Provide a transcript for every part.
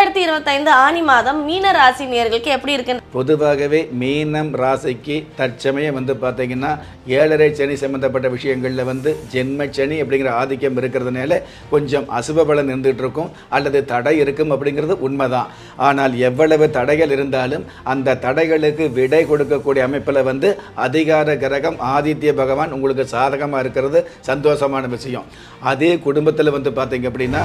இரண்டாயிரத்தி இருபத்தைந்து ஆனி மாதம் மீன ராசி நேர்களுக்கு எப்படி இருக்கு பொதுவாகவே மீனம் ராசிக்கு தற்சமயம் வந்து பார்த்தீங்கன்னா ஏழரை சனி சம்மந்தப்பட்ட விஷயங்களில் வந்து ஜென்ம சனி அப்படிங்கிற ஆதிக்கம் இருக்கிறதுனால கொஞ்சம் அசுப பலன் இருந்துகிட்டு இருக்கும் அல்லது தடை இருக்கும் அப்படிங்கிறது உண்மைதான். ஆனால் எவ்வளவு தடைகள் இருந்தாலும் அந்த தடைகளுக்கு விடை கொடுக்கக்கூடிய அமைப்பில் வந்து அதிகார கிரகம் ஆதித்ய பகவான் உங்களுக்கு சாதகமாக இருக்கிறது சந்தோஷமான விஷயம். அதே குடும்பத்தில் வந்து பார்த்தீங்க அப்படின்னா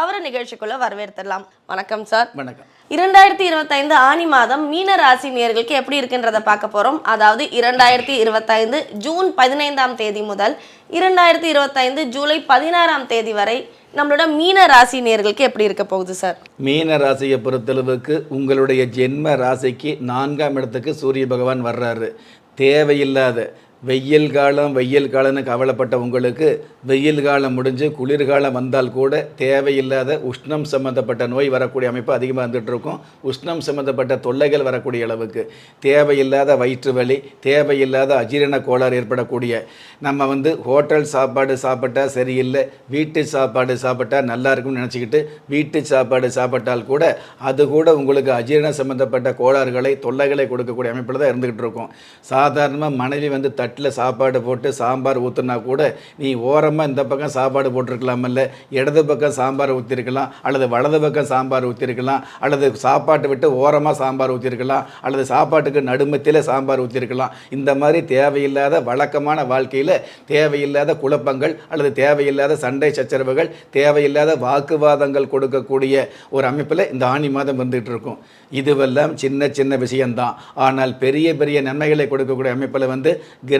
அவரை நிகழ்ச்சிக்குள்ள வரவேற்றுடலாம் வணக்கம் சார். வணக்கம். இரண்டாயிரத்தி இருபத்தைந்து ஆனி மாதம் மீன ராசி நேர்களுக்கு எப்படி இருக்குன்றத பார்க்க போறோம். அதாவது இரண்டாயிரத்தி இருபத்தைந்து ஜூன் பதினைந்தாம் தேதி முதல் இரண்டாயிரத்தி இருபத்தைந்து ஜூலை பதினாறாம் தேதி வரை நம்மளோட மீன ராசி நேர்களுக்கு எப்படி இருக்க போகுது சார்? மீன ராசியை பொறுத்தளவுக்கு உங்களுடைய ஜென்ம ராசிக்கு நான்காம் இடத்துக்கு சூரிய பகவான் வர்றாரு. தேவையில்லாத வெயில் காலம் வெயில் காலம்னு கவலைப்பட்ட உங்களுக்கு வெயில் காலம் முடிஞ்சு குளிர்காலம் வந்தால் கூட தேவையில்லாத உஷ்ணம் சம்மந்தப்பட்ட நோய் வரக்கூடிய அமைப்பு அதிகமாக வந்துட்டு இருக்கும் உஷ்ணம் சம்மந்தப்பட்ட தொல்லைகள் வரக்கூடிய அளவுக்கு. தேவையில்லாத வயிற்று வலி தேவையில்லாத அஜீரண கோளாறு ஏற்படக்கூடிய. நம்ம வந்து ஹோட்டல் சாப்பாடு சாப்பிட்டா சரியில்லை வீட்டு சாப்பாடு சாப்பிட்டா நல்லா இருக்கும்னு நினச்சிக்கிட்டு வீட்டு சாப்பாடு சாப்பிட்டால் கூட அது கூட உங்களுக்கு அஜீரண சம்மந்தப்பட்ட கோளாறுகளை தொல்லைகளை கொடுக்கக்கூடிய அமைப்பில் தான் இருந்துக்கிட்டு இருக்கும் சாதாரணமாக மனைவி வந்து தட்டில் சாப்பாடு போட்டு சாம்பார் ஊற்றுனா கூட நீ ஓரமாக இந்த பக்கம் சாப்பாடு போட்டிருக்கலாமல்ல இடது பக்கம் சாம்பார் ஊற்றிருக்கலாம் அல்லது வலது பக்கம் சாம்பார் ஊற்றிருக்கலாம் அல்லது சாப்பாட்டை விட்டு ஓரமாக சாம்பார் ஊற்றிருக்கலாம் அல்லது சாப்பாட்டுக்கு நடுமத்தியில் சாம்பார் ஊற்றிருக்கலாம் இந்த மாதிரி தேவையில்லாத வழக்கமான வாழ்க்கையில் தேவையில்லாத குழப்பங்கள் அல்லது தேவையில்லாத சண்டை சச்சரவுகள் தேவையில்லாத வாக்குவாதங்கள் கொடுக்கக்கூடிய ஒரு அமைப்பில் இந்த ஆணி மாதம் வந்துகிட்டு இருக்கும் இதுவெல்லாம் சின்ன சின்ன விஷயம்தான். ஆனால் பெரிய பெரிய நன்மைகளை கொடுக்கக்கூடிய அமைப்பில் வந்து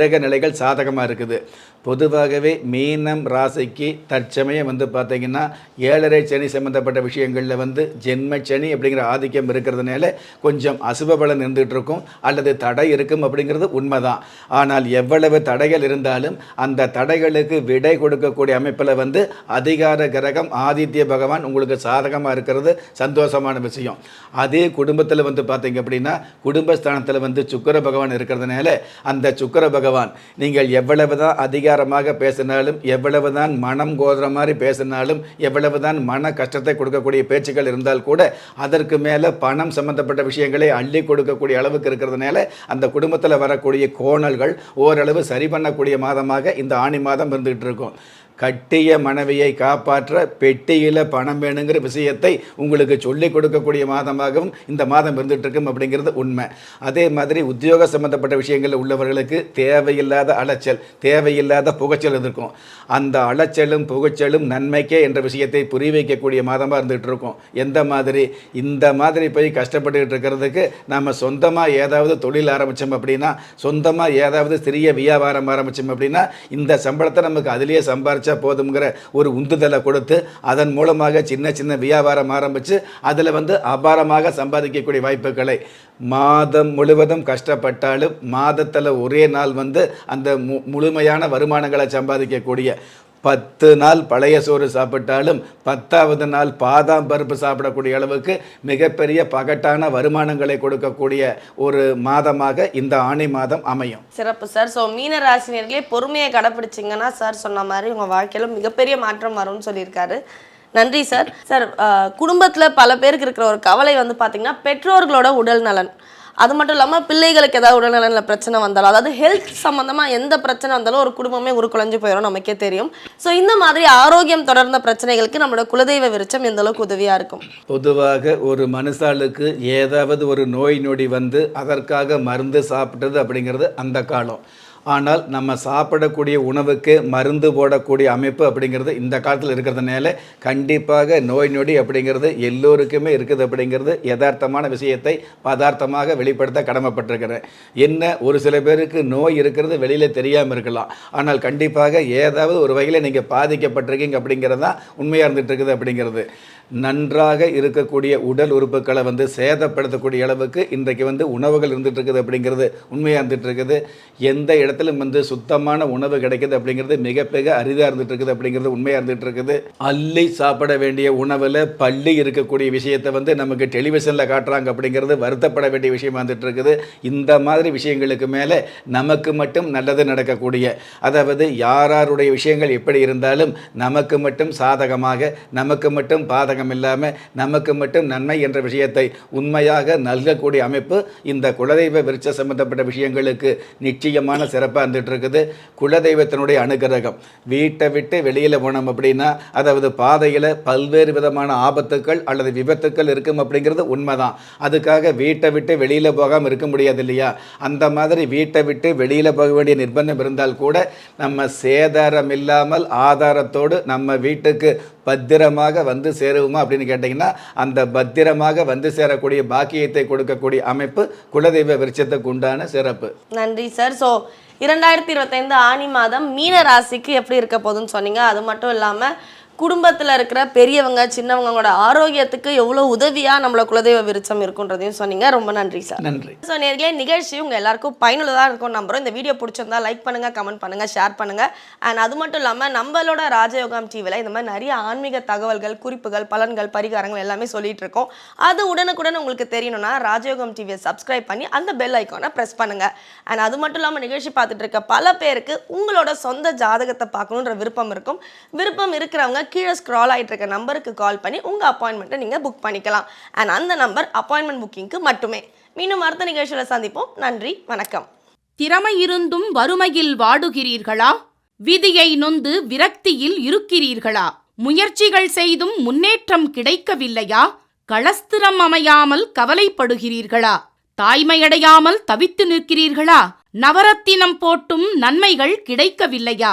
கிரக நிலைகள் சாதகமாக இருக்குது. பொதுவாகவே மீனம் ராசிக்கு தற்சமயம் வந்து பார்த்திங்கன்னா ஏழரை சனி சம்மந்தப்பட்ட விஷயங்களில் வந்து ஜென்ம சனி அப்படிங்கிற ஆதிக்கம் இருக்கிறதுனால கொஞ்சம் அசுப பலன் இருந்துகிட்டு இருக்கும் அல்லது தடை இருக்கும் அப்படிங்கிறது உண்மைதான். ஆனால் எவ்வளவு தடைகள் இருந்தாலும் அந்த தடைகளுக்கு விடை கொடுக்கக்கூடிய அமைப்பில் வந்து அதிகார கிரகம் ஆதித்ய பகவான் உங்களுக்கு சாதகமாக இருக்கிறது சந்தோஷமான விஷயம். அதே குடும்பத்தில் வந்து பார்த்தீங்க அப்படின்னா குடும்பஸ்தானத்தில் வந்து சுக்கர பகவான் இருக்கிறதுனால அந்த சுக்கிர பகவான் நீங்கள் எவ்வளவு தான் அதிகாரமாக பேசினாலும் எவ்வளவு தான் மனம் கோதுற மாதிரி பேசினாலும் எவ்வளவு தான் மன கஷ்டத்தை கொடுக்கக்கூடிய பேச்சுக்கள் இருந்தால் கூட அதற்கு மேலே பணம் சம்பந்தப்பட்ட விஷயங்களை அள்ளி கொடுக்கக்கூடிய அளவுக்கு இருக்கிறதுனால அந்த குடும்பத்தில் வரக்கூடிய கோணல்கள் ஓரளவு சரி பண்ணக்கூடிய மாதமாக இந்த ஆணி மாதம் இருந்துகிட்டு இருக்கும். கட்டிய மனைவியை காப்பாற்ற பெட்டியில் பணம் வேணுங்கிற விஷயத்தை உங்களுக்கு சொல்லிக் கொடுக்கக்கூடிய மாதமாகவும் இந்த மாதம் இருந்துகிட்டு இருக்கும் அப்படிங்கிறது உண்மை. அதே மாதிரி உத்தியோக சம்பந்தப்பட்ட விஷயங்களில் உள்ளவர்களுக்கு தேவையில்லாத அலைச்சல் தேவையில்லாத புகைச்சல் இருக்கும் அந்த அலைச்சலும் புகைச்சலும் நன்மைக்கே என்ற விஷயத்தை புரிய வைக்கக்கூடிய மாதமாக இருந்துகிட்டு இருக்கும் எந்த மாதிரி? இந்த மாதிரி போய் கஷ்டப்பட்டுக்கிட்டு இருக்கிறதுக்கு நம்ம சொந்தமாக ஏதாவது தொழில் ஆரம்பித்தோம் அப்படின்னா சொந்தமாக ஏதாவது சிறிய வியாபாரம் ஆரம்பித்தோம் அப்படின்னா இந்த சம்பளத்தை நமக்கு அதிலேயே சம்பாரிச்சா போதுங்கிற ஒரு உந்துதலை கொடுத்து அதன் மூலமாக சின்ன சின்ன வியாபாரம் ஆரம்பித்து அதில் வந்து அபாரமாக சம்பாதிக்கக்கூடிய வாய்ப்புகளை மாதம் முழுவதும் கஷ்டப்பட்டாலும் மாதத்தில் ஒரே நாள் வந்து அந்த மு முழுமையான வருமானங்களை சம்பாதிக்கக்கூடிய பத்து நாள் பழைய சோறு சாப்பிட்டாலும் பத்தாவது நாள் பாதாம் பருப்பு சாப்பிடக்கூடிய அளவுக்கு மிகப்பெரிய பகட்டான வருமானங்களை கொடுக்கக்கூடிய ஒரு மாதமாக இந்த ஆணி மாதம் அமையும். சிறப்பு சார். ஸோ மீன ராசினியர்களே பொறுமையை கடைப்பிடிச்சிங்கன்னா சார் சொன்ன மாதிரி உங்கள் வாழ்க்கையில மிகப்பெரிய மாற்றம் வரும்னு சொல்லியிருக்காரு. நன்றி சார். சார் குடும்பத்தில் பல பேருக்கு இருக்கிற ஒரு கவலை வந்து பார்த்தீங்கன்னா பெற்றோர்களோட உடல் நலன். அது மட்டும் இல்லாமல் பிள்ளைகளுக்கு ஏதாவது உடல்நலனில் பிரச்சனை வந்தாலும் அதாவது ஹெல்த் சம்மந்தமாக எந்த பிரச்சனை வந்தாலும் ஒரு குடும்பமே உருக்குலைஞ்சு போயிடும் நமக்கே தெரியும். ஸோ இந்த மாதிரி ஆரோக்கியம் தொடர்ந்த பிரச்சனைகளுக்கு நம்மளோட குலதெய்வ விருச்சம் எந்த அளவுக்கு உதவியாக இருக்கும்? பொதுவாக ஒரு மனுஷாளுக்கு ஏதாவது ஒரு நோய் நொடி வந்து அதற்காக மருந்து சாப்பிட்டது அப்படிங்கிறது அந்த காலம். ஆனால் நம்ம சாப்பிடக்கூடிய உணவுக்கு மருந்து போடக்கூடிய அமைப்பு அப்படிங்கிறது இந்த காலத்தில் இருக்கிறதுனால கண்டிப்பாக நோய் நொடி அப்படிங்கிறது எல்லோருக்குமே இருக்குது அப்படிங்கிறது யதார்த்தமான விஷயத்தை பதார்த்தமாக வெளிப்படுத்த கடமைப்பட்டிருக்கிறேன். என்ன ஒரு சில பேருக்கு நோய் இருக்கிறது வெளியில் தெரியாமல் இருக்கலாம். ஆனால் கண்டிப்பாக ஏதாவது ஒரு வகையில் நீங்கள் பாதிக்கப்பட்டிருக்கீங்க அப்படிங்கிறது தான் உண்மையாக இருந்துகிட்டு இருக்குது அப்படிங்கிறது. நன்றாக இருக்கக்கூடிய உடல் உறுப்புகளை வந்து சேதப்படுத்தக்கூடிய அளவுக்கு இன்றைக்கு வந்து உணவுகள் இருந்துட்டு இருக்குது அப்படிங்கிறது உண்மையாக இருந்துட்டு இருக்குது எந்த இடத்துலையும் வந்து சுத்தமான உணவு கிடைக்குது அப்படிங்கிறது மிக மிக அரிதாக இருந்துட்டு இருக்குது அப்படிங்கிறது உண்மையாக இருந்துட்டு இருக்குது அள்ளி சாப்பிட வேண்டிய உணவில் பள்ளி இருக்கக்கூடிய விஷயத்தை வந்து நமக்கு டெலிவிஷனில் காட்டுறாங்க அப்படிங்கிறது வருத்தப்பட வேண்டிய விஷயமா இருந்துட்டு இருக்குது இந்த மாதிரி விஷயங்களுக்கு மேலே நமக்கு மட்டும் நல்லது நடக்கக்கூடிய அதாவது யாராருடைய விஷயங்கள் எப்படி இருந்தாலும் நமக்கு மட்டும் சாதகமாக நமக்கு மட்டும் அரசாங்கம் இல்லாமல் நமக்கு மட்டும் நன்மை என்ற விஷயத்தை உண்மையாக நல்கக்கூடிய அமைப்பு இந்த குலதெய்வ விருட்ச சம்பந்தப்பட்ட விஷயங்களுக்கு நிச்சயமான சிறப்பாக இருந்துட்டு இருக்குது குலதெய்வத்தினுடைய அனுகிரகம். வீட்டை விட்டு வெளியில் போனோம் அப்படின்னா அதாவது பாதையில் பல்வேறு விதமான ஆபத்துக்கள் அல்லது விபத்துக்கள் இருக்கும் அப்படிங்கிறது உண்மைதான். அதுக்காக வீட்டை விட்டு வெளியில் போகாமல் இருக்க முடியாது இல்லையா? அந்த மாதிரி வீட்டை விட்டு வெளியில் போக வேண்டிய நிர்பந்தம் இருந்தால் கூட நம்ம சேதாரம் இல்லாமல் ஆதாரத்தோடு நம்ம வீட்டுக்கு பத்திரமாக வந்து சேரும் சேருவோமா அப்படின்னு கேட்டிங்கன்னா அந்த பத்திரமாக வந்து சேரக்கூடிய பாக்கியத்தை கொடுக்கக்கூடிய அமைப்பு குலதெய்வ விருட்சத்துக்கு உண்டான சிறப்பு. நன்றி சார் ஸோ இரண்டாயிரத்தி இருபத்தைந்து ஆனி மாதம் மீன ராசிக்கு எப்படி இருக்க போகுதுன்னு சொன்னீங்க. அது மட்டும் இல்லாமல் குடும்பத்தில் இருக்கிற பெரியவங்க சின்னவங்களோட ஆரோக்கியத்துக்கு எவ்வளோ உதவியாக நம்மள குலதெய்வ விருச்சம் இருக்குன்றதையும் சொன்னீங்க. ரொம்ப நன்றி சார். நன்றி. ஸோ நேர்களே நிகழ்ச்சி உங்கள் எல்லாருக்கும் பயனுள்ளதாக இருக்கும் நம்புறோம். இந்த வீடியோ பிடிச்சிருந்தா லைக் பண்ணுங்கள் கமெண்ட் பண்ணுங்கள் ஷேர் பண்ணுங்கள் அண்ட் அது மட்டும் இல்லாமல் நம்மளோட ராஜயோகம் டிவியில் இந்த மாதிரி நிறைய ஆன்மீக தகவல்கள் குறிப்புகள் பலன்கள் பரிகாரங்கள் எல்லாமே சொல்லிட்டு இருக்கோம். அது உடனுக்குடன் உங்களுக்கு தெரியணும்னா ராஜயோகம் டிவியை சப்ஸ்கிரைப் பண்ணி அந்த பெல் ஐக்கானை ப்ரெஸ் பண்ணுங்கள் அண்ட் அது மட்டும் இல்லாமல் நிகழ்ச்சி பார்த்துட்டு இருக்க பல பேருக்கு உங்களோட சொந்த ஜாதகத்தை பார்க்கணுன்ற விருப்பம் இருக்கும். விருப்பம் இருக்கிறவங்க கீழே ஸ்க்ரால் ஆகிட்டு இருக்க நம்பருக்கு கால் பண்ணி உங்கள் அப்பாயின்மெண்ட்டை நீங்கள் புக் பண்ணிக்கலாம். அண்ட் அந்த நம்பர் அப்பாயின்மெண்ட் புக்கிங்க்கு மட்டுமே. மீண்டும் அடுத்த நிகழ்ச்சியில் சந்திப்போம். நன்றி வணக்கம். திறமை இருந்தும் வறுமையில் வாடுகிறீர்களா? விதியை நொந்து விரக்தியில் இருக்கிறீர்களா? முயற்சிகள் செய்தும் முன்னேற்றம் கிடைக்கவில்லையா? களஸ்திரம் அமையாமல் கவலைப்படுகிறீர்களா? தாய்மையடையாமல் தவித்து நிற்கிறீர்களா? நவரத்தினம் போட்டும் நன்மைகள் கிடைக்கவில்லையா?